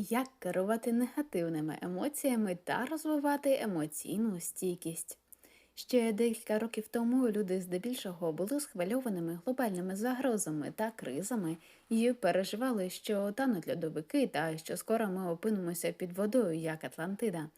Як керувати негативними емоціями та розвивати емоційну стійкість? Ще декілька років тому люди здебільшого були схвильованими глобальними загрозами та кризами і переживали, що тануть льодовики та що скоро ми опинимося під водою, як Атлантида.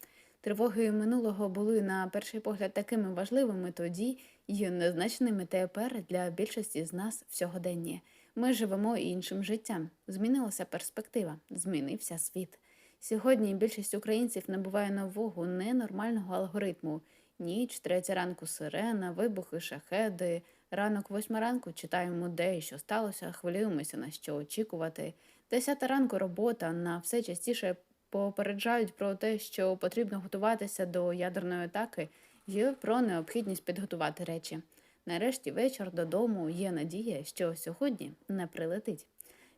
Тривоги минулого були на перший погляд такими важливими тоді і незначними тепер для більшості з нас в сьогоденні. Ми живемо іншим життям. Змінилася перспектива, змінився світ. Сьогодні більшість українців набуває нового ненормального алгоритму. Ніч, третя ранку сирена, вибухи, шахеди. Ранок восьма ранку читаємо, де і що сталося, хвилюємося на що очікувати. Десята ранку робота на все частіше попереджають про те, що потрібно готуватися до ядерної атаки, і про необхідність підготувати речі. Нарешті вечір додому є надія, що сьогодні не прилетить.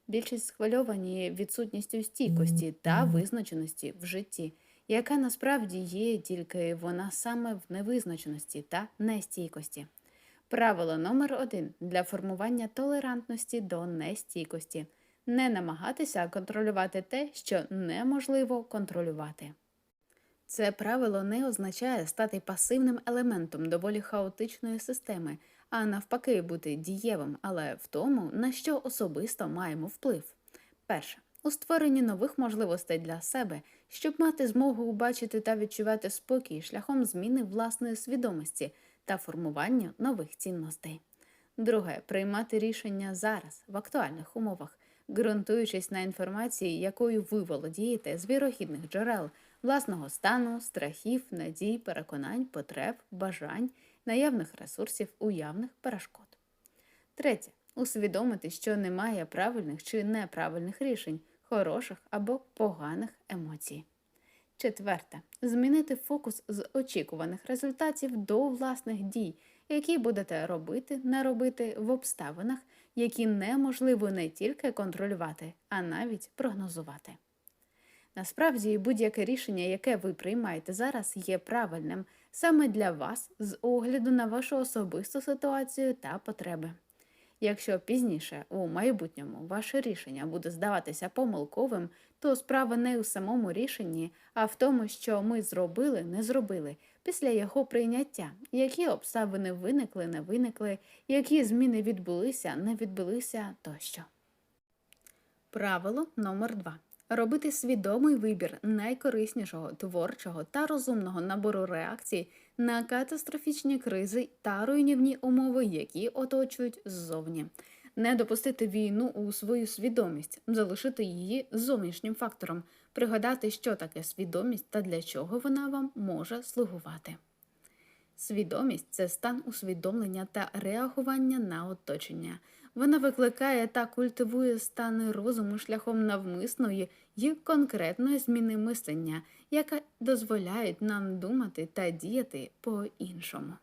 Більшість схвильовані відсутністю стійкості та визначеності в житті, яка насправді є тільки вона саме в невизначеності та нестійкості. Правило номер один для формування толерантності до нестійкості не намагатися контролювати те, що неможливо контролювати. Це правило не означає стати пасивним елементом доволі хаотичної системи, а навпаки, бути дієвим, але в тому, на що особисто маємо вплив. Перше. У створенні нових можливостей для себе, щоб мати змогу бачити та відчувати спокій шляхом зміни власної свідомості та формування нових цінностей. Друге приймати рішення зараз в актуальних умовах, ґрунтуючись на інформації, якою ви володієте з вірогідних джерел, власного стану, страхів, надій, переконань, потреб, бажань, наявних ресурсів, уявних перешкод. Третє усвідомити, що немає правильних чи неправильних рішень, хороших або поганих емоцій. Четверте змінити фокус з очікуваних результатів до власних дій, які будете робити, не робити в обставинах, які неможливо не тільки контролювати, а навіть прогнозувати. Насправді, будь-яке рішення, яке ви приймаєте зараз, є правильним саме для вас з огляду на вашу особисту ситуацію та потреби. Якщо пізніше у майбутньому ваше рішення буде здаватися помилковим, то справа не у самому рішенні, а в тому, що ми зробили, не зробили після його прийняття, які обставини виникли, не виникли, які зміни відбулися, не відбулися тощо. Правило номер 2 Робити свідомий вибір найкориснішого, творчого та розумного набору реакцій на катастрофічні кризи та руйнівні умови, які оточують ззовні. Не допустити війну у свою свідомість, залишити її зовнішнім фактором, пригадати, що таке свідомість та для чого вона вам може слугувати. Свідомість це стан усвідомлення та реагування на оточення. Вона викликає та культивує стани розуму шляхом навмисної і конкретної зміни мислення, яка дозволяють нам думати та діяти по-іншому.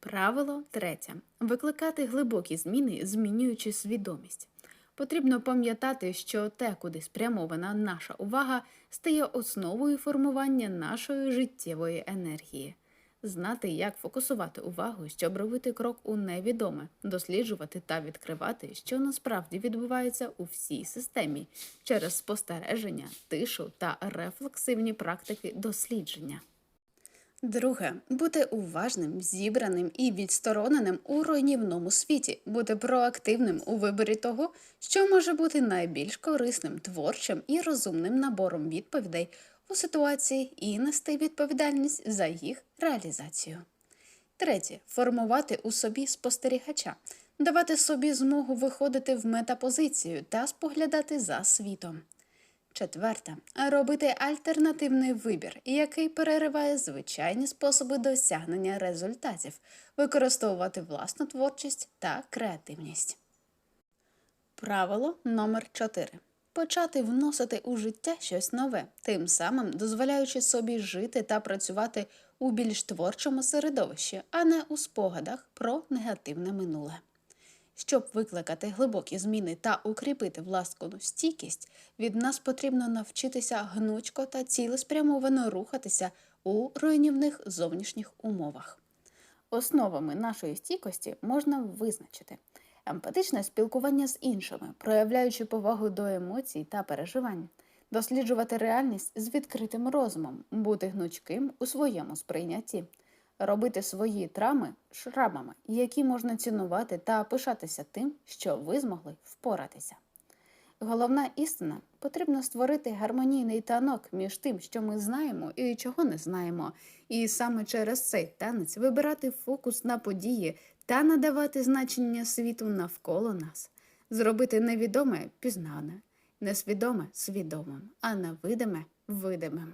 Правило третє. Викликати глибокі зміни, змінюючи свідомість. Потрібно пам'ятати, що те, куди спрямована наша увага, стає основою формування нашої життєвої енергії знати, як фокусувати увагу, щоб робити крок у невідоме, досліджувати та відкривати, що насправді відбувається у всій системі через спостереження, тишу та рефлексивні практики дослідження. Друге, бути уважним, зібраним і відстороненим у руйнівному світі, бути проактивним у виборі того, що може бути найбільш корисним, творчим і розумним набором відповідей у ситуації і нести відповідальність за їх реалізацію. Третє формувати у собі спостерігача, давати собі змогу виходити в метапозицію та споглядати за світом. Четверте робити альтернативний вибір, який перериває звичайні способи досягнення результатів, використовувати власну творчість та креативність. Правило номер 4 почати вносити у життя щось нове, тим самим дозволяючи собі жити та працювати у більш творчому середовищі, а не у спогадах про негативне минуле. Щоб викликати глибокі зміни та укріпити власну стійкість, від нас потрібно навчитися гнучко та цілеспрямовано рухатися у руйнівних зовнішніх умовах. Основами нашої стійкості можна визначити емпатичне спілкування з іншими, проявляючи повагу до емоцій та переживань, досліджувати реальність з відкритим розумом, бути гнучким у своєму сприйнятті, робити свої травми шрамами, які можна цінувати та пишатися тим, що ви змогли впоратися. Головна істина потрібно створити гармонійний танок між тим, що ми знаємо і чого не знаємо, і саме через цей танець вибирати фокус на події та надавати значення світу навколо нас, зробити невідоме пізнане, несвідоме свідомим, а невидиме видимим.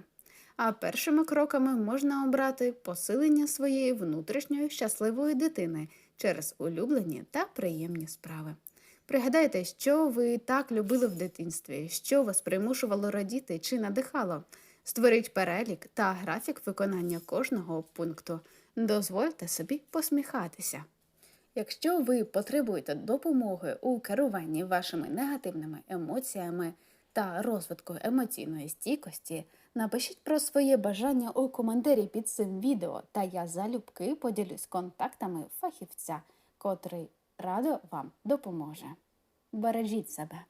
А першими кроками можна обрати посилення своєї внутрішньої щасливої дитини через улюблені та приємні справи. Пригадайте, що ви так любили в дитинстві, що вас примушувало радіти чи надихало. Створіть перелік та графік виконання кожного пункту. Дозвольте собі посміхатися. Якщо ви потребуєте допомоги у керуванні вашими негативними емоціями та розвитку емоційної стійкості, напишіть про своє бажання у коментарі під цим відео, та я залюбки поділюсь контактами фахівця, котрий радо вам допоможе. Бережіть себе.